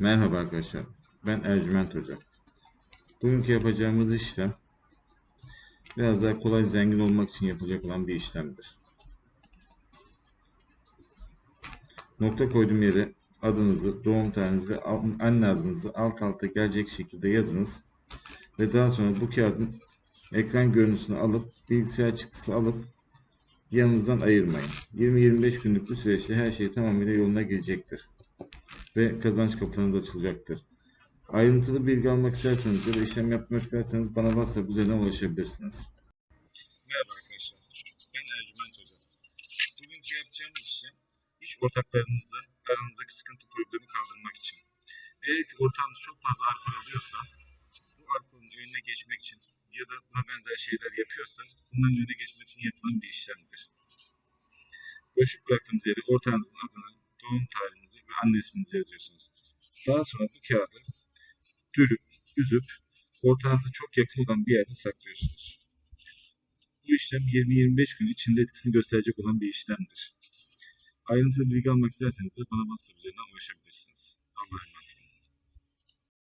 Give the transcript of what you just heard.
Merhaba arkadaşlar. Ben Ercüment Hoca. Bugünkü yapacağımız işlem biraz daha kolay zengin olmak için yapılacak olan bir işlemdir. Nokta koyduğum yere adınızı, doğum tarihinizi ve anne adınızı alt alta gelecek şekilde yazınız. Ve daha sonra bu kağıdın ekran görüntüsünü alıp bilgisayar çıktısı alıp yanınızdan ayırmayın. 20-25 günlük bu süreçte her şey tamamıyla yoluna girecektir ve kazanç kapılarınız açılacaktır. Ayrıntılı bilgi almak isterseniz ya da işlem yapmak isterseniz bana WhatsApp üzerinden ulaşabilirsiniz. Merhaba arkadaşlar. Ben Ercüment Hoca. Bugünkü yapacağım işlem iş ortaklarınızla aranızdaki sıkıntı problemi kaldırmak için. Eğer ki ortağınız çok fazla alkol alıyorsa bu alkolün önüne geçmek için ya da buna benzer şeyler yapıyorsa bunların önüne geçmek için yapılan bir işlemdir. Boşluk bıraktığınız yere ortağınızın adını, doğum tarihinizi ve anne isminizi yazıyorsunuz. Daha sonra bu kağıdı dürüp, üzüp ortağınıza çok yakın olan bir yerde saklıyorsunuz. Bu işlem 20-25 gün içinde etkisini gösterecek olan bir işlemdir. Ayrıntılı bilgi almak isterseniz de bana WhatsApp üzerinden ulaşabilirsiniz.